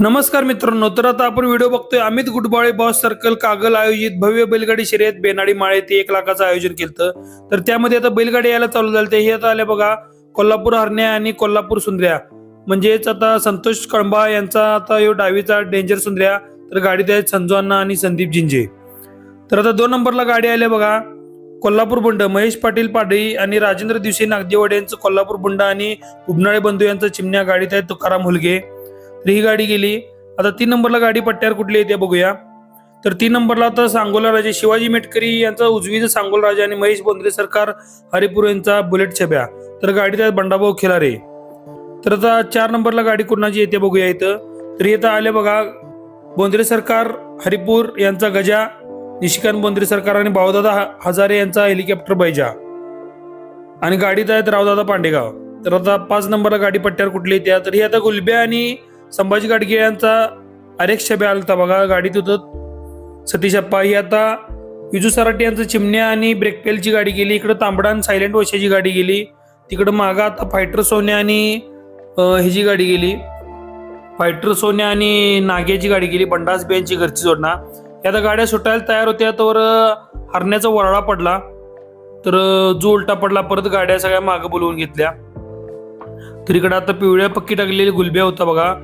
नमस्कार मित्रांनो तर आता आपण व्हिडिओ बघतोय अमित गुडबाळे बॉस सर्कल कागल आयोजित भव्य बैलगाडी शर्यत बेनाडी माळे ते एक लाखाचं आयोजन केलं तर त्यामध्ये आता बैलगाडी यायला चालू झाले. ते हे आता आले बघा कोल्हापूर हरण्या आणि कोल्हापूर सुंदर्या म्हणजेच आता संतोष कळंबा यांचा आता यो डावीचा डेंजर सुंदऱ्या तर गाडीत आहेत संजू अण्णा आणि संदीप जिंजे. तर आता दोन नंबरला गाडी आली बघा कोल्हापूर बुंड महेश पाटील पाडळी आणि राजेंद्र दिवशी नागदेवाडे यांचं कोल्हापूर बुंड आणि उबनाळे बंधू यांचं चिमण्या गाडीत आहेत तुकाराम हुलगे. तर ही गाडी गेली. आता तीन नंबरला गाडी पट्ट्यावर कुठली येते बघूया. तर तीन नंबरला आता सांगोला राजे शिवाजी मेटकरी यांचा उजवीचा सांगोला राजा आणि महेश बोंद्रे सरकार हरिपूर यांचा बुलेट छब्या. तर गाडी आहेत बंडाभाऊ खिलारे. तर आता चार नंबरला गाडी कुणाची येते बघूया इथं. तर इथं आले बघा बोंद्रे सरकार हरिपूर यांचा गजा निशिकांत बोंद्रे सरकार आणि भाऊदादा हजारे यांचा हेलिकॉप्टर बैजा. आणि गाडीत आहेत रावदादा पांडेगाव. तर आता पाच नंबरला गाडी पट्ट्यावर कुठली येते तर ही आता गुलब्या आणि संभाजी गाडगे यांचा अरेक्ष छब्या आलता. बघा गाडीत होतं सतीश अप्पा. ही आता विजू सराटे यांचं चिमण्या आणि ब्रेकपेलची गाडी गेली. इकडं तांबडा आणि सायलेंट वशाची गाडी गेली. तिकडं मागं आता फायटर सोन्या आणि ह्याची गाडी गेली. फायटर सोन्या आणि नाग्याची गाडी गेली. बंडास बियांची घरची जोडणा. या आता गाड्या सुटायला तयार होत्या तर हरण्याचा वरळा पडला. तर जो उलटा पडला परत गाड्या सगळ्या मागं बोलवून घेतल्या. तर इकडं आता पिवळ्या पक्की टाकलेली गुलब्या होता बघा.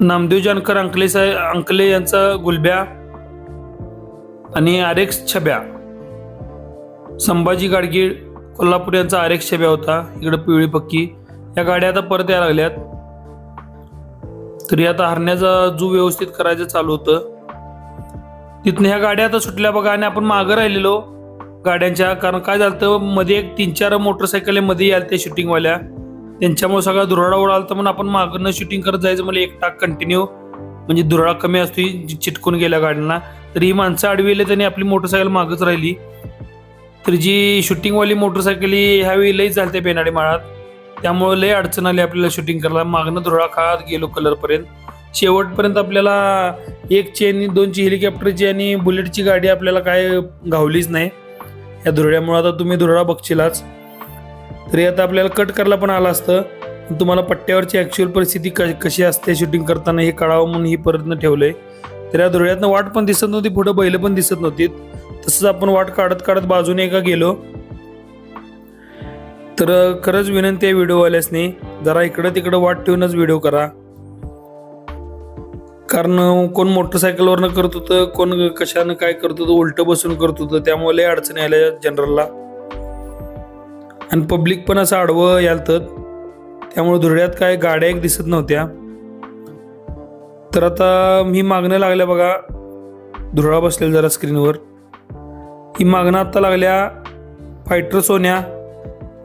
नामदेव जानकर अंकले साहेब अंकले यांचा गुलब्या आणि आरेक्स छब्या. संभाजी गाडगीळ कोल्हापूर यांचा आरेक्स छब्या होता. इकडं पिवळी पक्की. या गाड्या आता परत यायला लागल्यात. तरी आता हरण्याचा जू व्यवस्थित करायचं चालू होतं. तिथनं ह्या गाड्या आता सुटल्या बघा आणि आपण मागं राहिलेलो गाड्यांच्या. कारण काय झालं मध्ये एक तीन चार मोटरसायकलमध्ये याल त्या शूटिंगवाल्या त्यांच्यामुळे सगळा दुराडा उडाला तर मग आपण मागणं शूटिंग करत जायचं मला एक टाक कंटिन्यू म्हणजे दुराडा कमी असतो चिटकून गेल्या गाड्यांना तर ही माणसं अडविले त्यांनी आपली मोटरसायकल मागच राहिली. तर जी शूटिंगवाली मोटरसायकल ही ह्यावेळी लई झालते बेनाडी माळात. त्यामुळे लई अडचण आली आपल्याला शूटिंग करायला. मागणं दुराडा खात गेलो कलरपर्यंत शेवटपर्यंत आपल्याला एक चेन दोनची हेलिकॉप्टरची आणि बुलेटची गाडी आपल्याला काय घावलीच नाही. या दुरड्यामुळे आता तुम्ही दुरडा बघशीलाच तरी आता आपल्याला कट करायला पण आलं असतं. तुम्हाला पट्ट्यावरची ॲक्च्युअल परिस्थिती क कशी असते शूटिंग करताना हे कळावं म्हणून ही परतनं ठेवलंय. तर या धुळ्यातनं वाट पण दिसत नव्हती पुढं बैलं पण दिसत नव्हती तसंच आपण वाट काढत काढत बाजूने एका गेलो. तर खरंच विनंती आहे व्हिडिओवाल्यासनी जरा इकडं तिकडं वाट ठेवूनच व्हिडिओ करा. कारण कोण मोटरसायकलवरनं करत होतं कोण कशानं काय करत होतं उलटं बसून करत होतं त्यामुळे अडचणी आल्या जनरलला आणि पब्लिक पण असं आडवं यालतं. त्यामुळे धुरड्यात काय गाड्या एक दिसत नव्हत्या. तर आता मी मागणं लागल्या बघा. धुरळा बसलेला जरा स्क्रीनवर ही मागणं आत्ता लागल्या फायटर सोन्या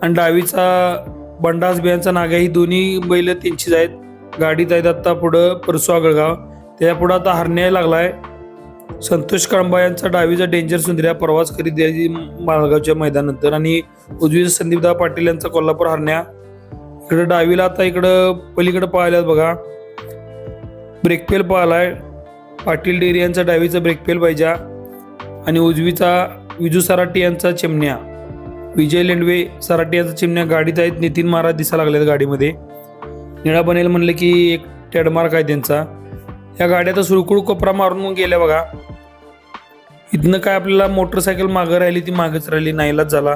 आणि डावीचा बंडास बियांचा नाग्या ही दोन्ही बैल त्यांचीच आहेत. गाडीत आहेत आत्ता पुढं परसू आगळगाव. त्याच्या पुढं आता हरण्या लागलाय. संतोष कळंबा यांचा डावीचा डेंजर सुंदर्या प्रवास करीत द्यायची माळगावच्या मैदानानंतर. आणि उजवीचा संदीपदा पाटील यांचा कोल्हापूर हरण्या. इकडं डावीला आता इकडं पलीकडं पाहिल्यात बघा. ब्रेकफेल पाहिलाय. पाटील डेरी यांचा डावीचा ब्रेकफेल पाहिजे. आणि उजवीचा विजू सराटी यांचा चिमण्या. विजय लेंडवे सराटी यांचा चिमण्या गाडीत आहेत. नितीन महाराज दिसा लागल्यात गाडीमध्ये. निळा बनेल म्हणलं की एक टॅडमार्क आहे त्यांचा. या गाड्या तर सुरकुळ कोपरा मारून गेल्या बघा. इथनं काय आपल्याला मोटरसायकल मागं राहिली ती मागच राहिली नाहीलाच झाला.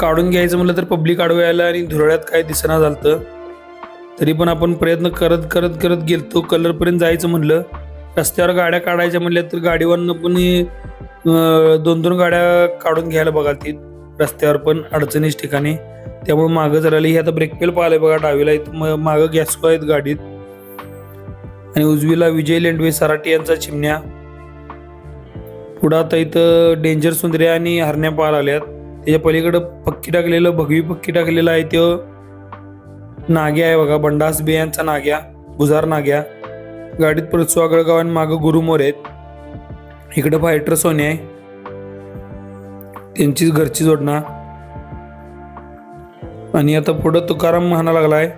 काढून घ्यायचं म्हटलं तर पब्लिक आडवे यायला आणि धुरळ्यात काय दिसना झालं तरी पण आपण प्रयत्न करत करत करत गेलतो. कलरपर्यंत जायचं म्हणलं. रस्त्यावर गाड्या काढायच्या म्हणल्या तर गाडीवरनं पण दोन दोन गाड्या काढून घ्यायला बघाल ती रस्त्यावर पण अडचणीच ठिकाणी. त्यामुळे मागं जराली हे आता ब्रेक पेल पाहिलं बघा डावीला इथं मागं गॅस्को आहेत गाडीत. आणि उजवीला विजय लेंडवे सराटी यांचा चिमण्या. पुढं आता इथं डेंजर सुंदर्या आणि हरण्या पाहायला आल्यात. त्याच्या पलीकडं पक्की टाकलेलं भगवी पक्की टाकलेलं आहे ते. नाग्या आहे बघा बंडास बे यांचा नाग्या बुजार नाग्या. गाडीत परत स्वागळगाव आणि मागं गुरुमोर आहेत. इकडं फायटर सोने आहे. त्यांचीच घरची जोडणा. आणि आता पुढं तुकाराम म्हणा लागलाय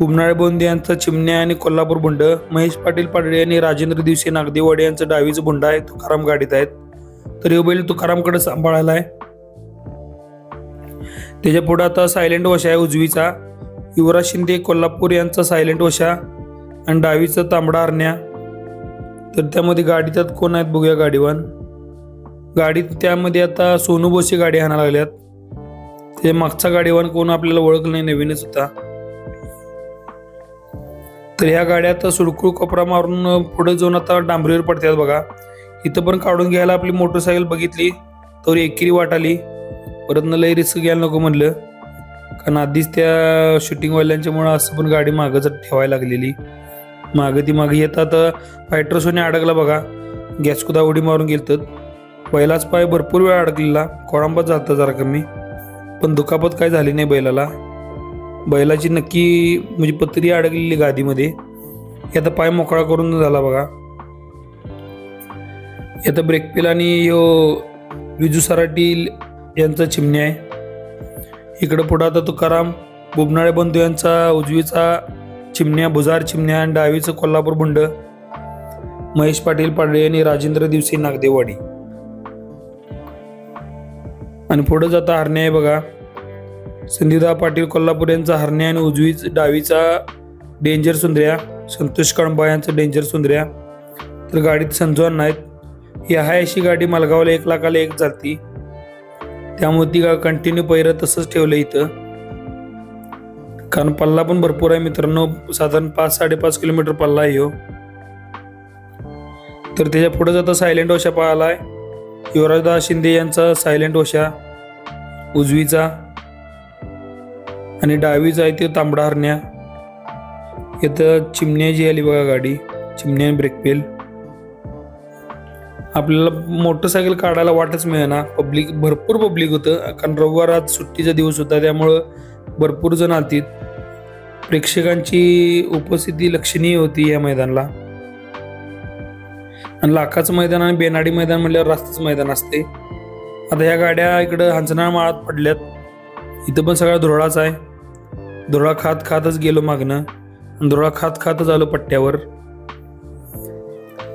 उमनाळे बोंदे यांचं चिमण्या आणि कोल्हापूर बुंड महेश पाटील पाडळे आणि राजेंद्र दिवशी नागदेवाडे यांचं डावीचं बुंड आहे तुकाराम गाडीत आहेत. तर हे बैल तुकारामकडे सांभाळायला आहे. त्याच्या पुढे आता सायलेंट वशा आहे उजवीचा. युवराज शिंदे कोल्हापूर यांचा सायलेंट वशा आणि डावीचं तांबडा हरण्या तर त्यामध्ये गाडी त्यात कोण आहेत बघूया गाडीवान गाडीत त्यामध्ये आता सोनू बोसे गाडी आणायला लागल्यात. ते मागचा गाडीवान कोण आपल्याला ओळखलं नाही नवीनच होता. तर ह्या गाड्या आता सुडकुळ कपडा मारून पुढे जाऊन आता डांबरीवर पडतात बघा. इथं पण काढून घ्यायला आपली मोटरसायकल बघितली तर एकेरी वाट आली. परत न लई रिस्क घ्यायला नको म्हणलं. कारण आधीच त्या शूटिंगवाल्यांच्यामुळं असं पण गाडी मागंच ठेवायला लागलेली. मागं ती मागे येतात फायटर सोने अडकला बघा. गॅसकुदा उडी मारून गेलतात बैलाच पाय भरपूर वेळ अडकलेला. कोळंबात जाता जरा कमी. पण दुखापत काय झाली नाही बैलाला. बैलाची नक्की म्हणजे पत्री अडकलेली गादीमध्ये. हे आता पाय मोकळा करून झाला बघा. हे आता ब्रेक पेल आणि यो विजू सराटी यांचा चिमण्या आहे. इकडं पुढं आता तुकाराम बुबनाळे बंधू यांचा उजवीचा चिमण्या भुजार चिमण्या आणि डावीचं कोल्हापूर बुंड. महेश पाटील पाडळे आणि राजेंद्र दिवसे नागदेवाडी. आणि पुढं जाता हरणे आहे बघा. संदीदा पाटील कोल्हापूर यांचा हरण्या आणि उजवीच डावीचा डेंजर सुंदर्या संतोष कळंबा यांचा डेंजर सुंदर्या. तर गाडीत संजवान नाहीत ही आहे अशी गाडी मलगावला एक लाखाला एक जाती त्यामुळे ती कंटिन्यू पहिरं तसंच ठेवलं इथं. कारण पल्ला पण भरपूर आहे मित्रांनो. साधारण पाच साडेपाच किलोमीटर पल्ला आहे हो तर त्याच्या पुढे जाता सायलेंट ओशा पाहिला आहे. युवराजदास शिंदे यांचा सायलेंट ओशा उजवीचा. आणि डावीचा आहे ते तांबडा हरण्या इथं चिमण्या जी आली बघा गाडी चिमण्या ब्रेक पेल आपल्याला मोटरसायकल काढायला वाटच मिळेना. पब्लिक भरपूर पब्लिक होतं. कारण रविवार आज सुट्टीचा दिवस होता त्यामुळं भरपूर जण आतीत प्रेक्षकांची उपस्थिती लक्षणीय होती या मैदानाला. आणि लाखाचं मैदान आणि बेनाडी मैदान म्हटल्यावर रास्ताचं मैदान असते. आता ह्या गाड्या इकडं हंचना माळात पडल्यात. इथं पण सगळा धुरळाच आहे. धुरळा खात खातच गेलो मागणं आणि धुरळा खात खातच आलो पट्ट्यावर.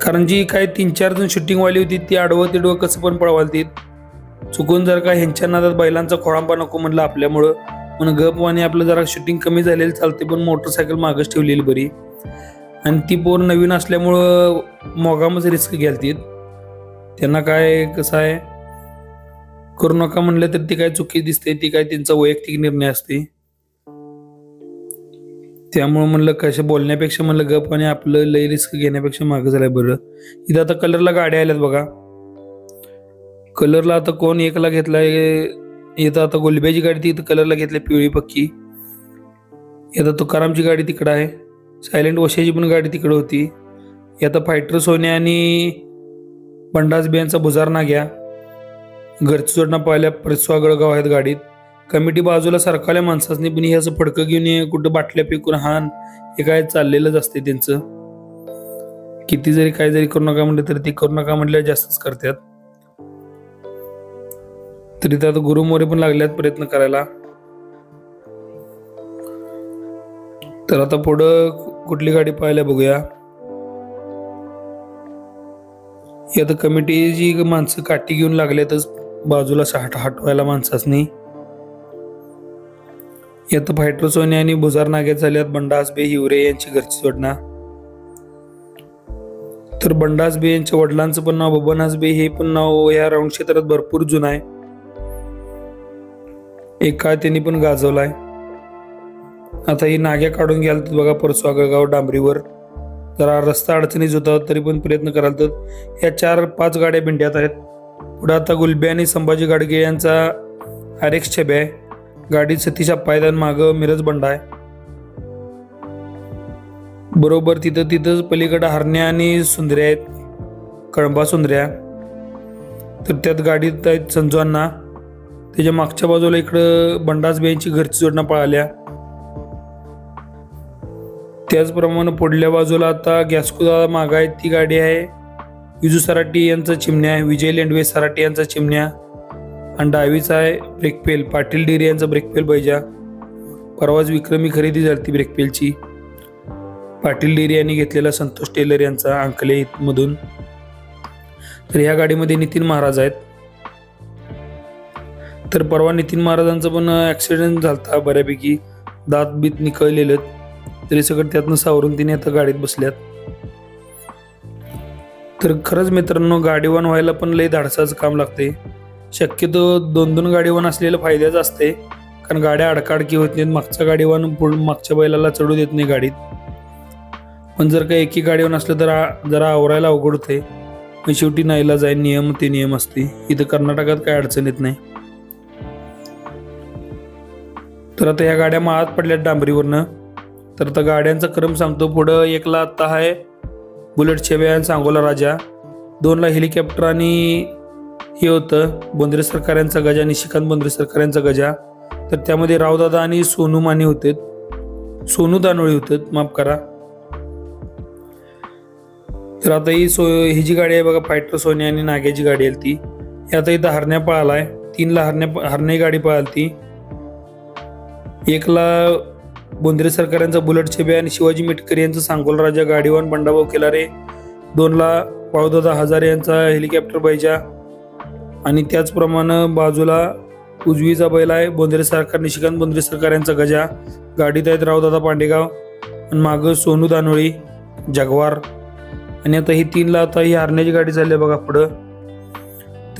कारण जी काही तीन चार जण शूटिंगवाली होती ती आडवं तिडवं कसं पण पळवालतीत चुकून जर का ह्यांच्या नादात बैलांचा खोळांबा नको म्हणलं आपल्यामुळं. म्हणून गप आणि आपलं जरा शूटिंग कमी झालेलं चालते पण मोटरसायकल मागच ठेवलेली बरी. आणि ती पोर नवीन असल्यामुळं मोगामच रिस्क घ्यालतीत. त्यांना काय कसं आहे? करू नका म्हणलं तर ती काय चुकी दिसते ती काय त्यांचा वैयक्तिक निर्णय असते. त्यामुळे म्हणलं कशा बोलण्यापेक्षा म्हणलं गप आणि आपलं लय रिस्क घेण्यापेक्षा मागं झालंय बरं. इथं आता कलरला गाड्या आल्यात बघा. कलरला आता कोण एकला घेतलाय इथं आता गोलब्याची गाडी ती इथं कलरला घेतली पिवळी पक्की. इथं तुकारामची गाडी तिकडं आहे. सायलेंट वशाची पण गाडी तिकडं होती. आता फायटर सोने आणि बंडास बियांचा भुजार ना घ्या. घरचं जोडणं पाहिल्या परसवा गाव आहेत गाडीत. कमिटी बाजूला सरकारल्या माणसासनी पण हे असं फडकं घेऊन ये कुठं बाटल्या पिकून हान हे काय चाललेलंच असते त्यांचं. किती जरी काय जरी करू नका म्हटलं तरी ते करू नका म्हटलं जास्तच करतात. तरी तर आता पण लागल्यात प्रयत्न करायला. तर आता पुढं कुठली गाडी पाहायला बघूया. ही आता कमिटी जी माणसं काठी घेऊन लागल्यातच बाजूला साठ हटवायला माणसासनी. यात फायटर सोने आणि भुजार नाग्यात झाल्यात बंडास बे हिवरे यांची घरची जोडणा तर बंडास बे यांच्या वडिलांचं पण नाव बबन बे हे पण नाव या राऊंड क्षेत्रात भरपूर जुनं आहे. एक काळ त्यांनी पण गाजवलाय. आता ही नाग्या काढून घ्याल तर बघा परसवागाव डांबरीवर. जरा रस्ता अडचणीच होता तरी पण प्रयत्न कराल तर. या चार पाच गाड्या भिंड्यात आहेत. पुढं आता गुलबे आणि संभाजी गाडगे यांचा आर एक्स छबे. आहे गाडीत सतीश पायदान मागं मिरज बंडा आहे बरोबर तिथं तिथंच पलीकडं हरण्या आणि सुंदऱ्या आहेत. कळंबा सुंदऱ्या. तर त्यात गाडीत आहेत संजूअण्णा त्याच्या मागच्या बाजूला इकडं बंडास यांची घरची जोडणं पळाल्या. त्याचप्रमाणे पुढल्या बाजूला आता गॅस्कोदा माग आहे ती गाडी आहे. विजू सराटी यांचा चिमण्या विजय लेंडवे सराटी यांचा चिमण्या आणि डावीचा आहे ब्रेकपेल पाटील डेरी यांचा ब्रेकपेल पाहिजे परवाच विक्रमी खरेदी झाली ती ब्रेकपेलची पाटील डेरी यांनी घेतलेला संतोष टेलर यांचा अंकले मधून तर ह्या गाडीमध्ये नितीन महाराज आहेत. तर परवा नितीन महाराजांचा पण ॲक्सिडेंट झालता बऱ्यापैकी. दात बीत निकळलेलं तरी सगळं त्यातनं सावरून तिने आता गाडीत बसल्यात. तर खरंच मित्रांनो गाडीवान व्हायला पण लई धाडसाचं काम लागते शक्यतो दोन दोन गाडीवान असलेलं फायद्याचं असते कारण गाड्या अडकाडकी होत नाहीत मागच्या गाडीवान पुढ मागच्या बैलाला चढू देत नाही गाडीत. पण जर का एकी गाडीवर असलं तर आ- जरा आवरायला अवघड होते मग शेवटी नाहीला जाईल नियम ते नियम असते इथं कर्नाटकात काय अडचण येत नाही. तर आता ह्या गाड्या माळात पडल्यात डांबरीवरनं. तर आता गाड्यांचा क्रम सांगतो पुढं एकला आत्ता आहे बुलेट छेव्या आणि सांगोला राजा. दोनला हेलिकॉप्टर आणि हे होतं बोंद्रे सरकारांचा गजा निशिकांत बोंद्रे सरकारांचा गजा. तर त्यामध्ये रावदादा आणि सोनू माने होते सोनू दानोळी होते माफ करा. तर आता ही सो ही जी गाडी आहे बघा फायटर सोनी आणि नाग्याची गाडी आहे ती. आता इथं हरण्या आहे तीनला हरण्या हरणे गाडी पळालती. एकला बोंद्रे सरकारांचा बुलट छेबे आणि शिवाजी मिटकर यांचा सांगोल राजा गाडीवान बंडाभाऊ केलारे दोनला पावदादा हजारे यांचा हेलिकॉप्टर बैजा आणि त्याचप्रमाणे बाजूला उजवीचा बैल आहे बोंद्रे सरकार निशिकांत बोंद्रे सरकार यांचा गजा. गाडीत आहेत रावदादा पांडेगाव आणि मागं सोनू दानोळी जगवार. आणि आता ही तीनला आता ही हरण्याची गाडी चालली आहे बघा पुढं.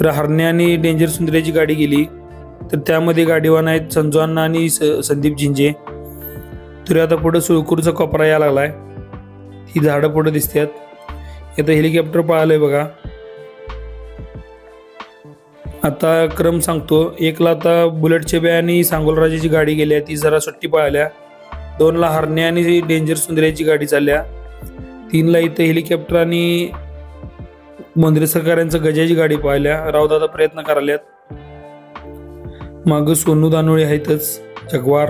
तर हरण्या आणि डेंजर सुंदरेची गाडी गेली. तर त्यामध्ये गाडीवान आहेत संजू अण्णा आणि स- संदीप झिंजे. तरी आता पुढं सुळकूरचा कोपरा यायला लागलाय. ही झाडं पुढं दिसतात. आता हेलिकॉप्टर पळालंय बघा. आता क्रम सांगतो. एकला आता बुलेटचे बे आणि सांगोलराजाची गाडी गेली आहे ती जरा सुट्टी पळाल्या दोनला हरणे आणि डेंजर सुंदर्याची गाडी चालल्या. तीनला इथं हेलिकॉप्टर आणि मंदिर सरकारांचं गजाची गाडी पाहिल्या. रावदादा प्रयत्न कराल्यात मागं सोनू दानोळी आहेतच. जगवार.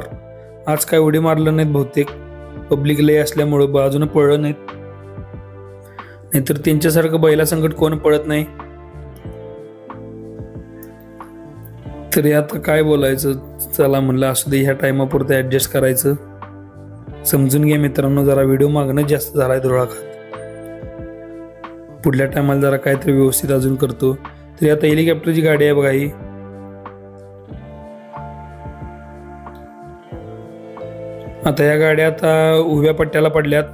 आज काय उडी मारलं नाहीत बहुतेक. पब्लिक लय असल्यामुळं बाजूनं पळलं नाहीत. नाहीतर त्यांच्यासारखं बैला संकट कोण पळत नाही. तरी आता काय बोलायचं? चला म्हणलं असू दे ह्या टायमापुरतं ॲडजस्ट करायचं. समजून घ्या मित्रांनो जरा व्हिडिओ मागणं जास्त झालाय धुळाखात. पुढल्या टायमाला जरा काहीतरी व्यवस्थित अजून करतो. तरी आता हेलिकॉप्टरची गाडी आहे बघा ही. आता या गाड्या आता उभ्या पट्ट्याला पडल्यात.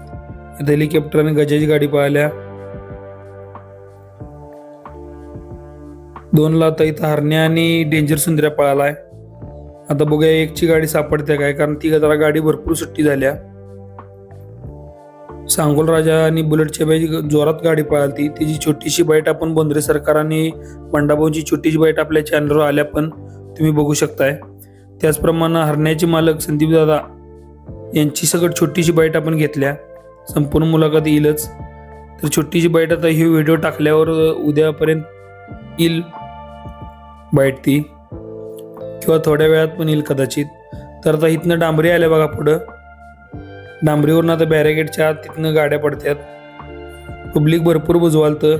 आता हेलिकॉप्टर आणि गजाची गाडी पाहिल्या. दोनला आता इथं हरण्या आणि डेंजर सुंदऱ्या पळालाय. आता बघूया एकची गाडी सापडते काय कारण ती जरा गाडी भरपूर सुट्टी झाल्या. सांगोल राजा आणि बुलेटची बाई जोरात गाडी पळाली तिची छोटीशी बाईट आपण बोंद्रे सरकार आणि बंडाभाऊची छोटीशी बाईट आपल्या चॅनलवर आल्या पण तुम्ही बघू शकताय. त्याचप्रमाणे हरण्याचे मालक संदीप दादा यांची सगळं छोटीशी बाईट आपण घेतल्या. संपूर्ण मुलाखत येईलच. तर छोटीशी बाईट आता ही व्हिडिओ टाकल्यावर उद्यापर्यंत येईल बाईट ती. किंवा थोड्या वेळात पण येईल कदाचित. तर आता इथनं डांबरी आल्या बघा पुढं. डांबरीवरून आता बॅरेगेटच्या आत तिथनं गाड्या पडतात पब्लिक भरपूर बुजवालतं.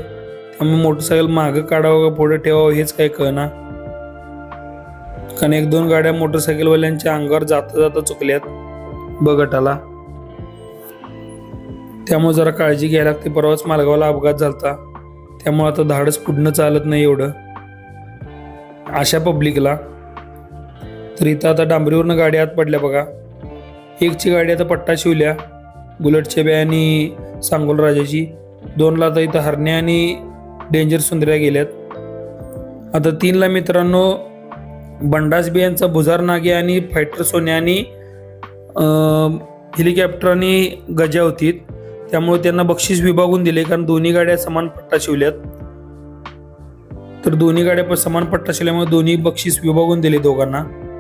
त्यामुळे मोटरसायकल मागं काढावं का पुढं ठेवावं हेच काय कळना. कारण एक दोन गाड्या मोटरसायकलवाल्यांच्या अंगावर जाता जाता चुकल्यात. ब गटाला त्यामुळे जरा काळजी घ्यायला लागते. परवाच मालगावला अपघात झालता. त्यामुळे आता धाडस पुढणं चालत नाही एवढं. अशा पब्लिकला. तर इथं आता डांबरीवरनं गाडी आत पडल्या बघा. एकची गाडी आता पट्टा शिवल्या. बुलेटच्या बॅ आणि सांगोल राजाची. दोनला आता इथं हरण्या आणि डेंजर सुंदऱ्या गेल्यात. आता तीनला मित्रांनो बंडास बियांचा भुजार नागे आणि फायटर सोन्या आणि हेलिकॉप्टरने गजा होती. त्यामुळे त्यांना बक्षीस विभागून दिले कारण दोन्ही गाड्या समान पट्टा शिवल्यात. तर दोन्ही गाड्या पण समान पट्टा शिवल्यामुळे दोन्ही बक्षीस विभागून दिले दोघांना.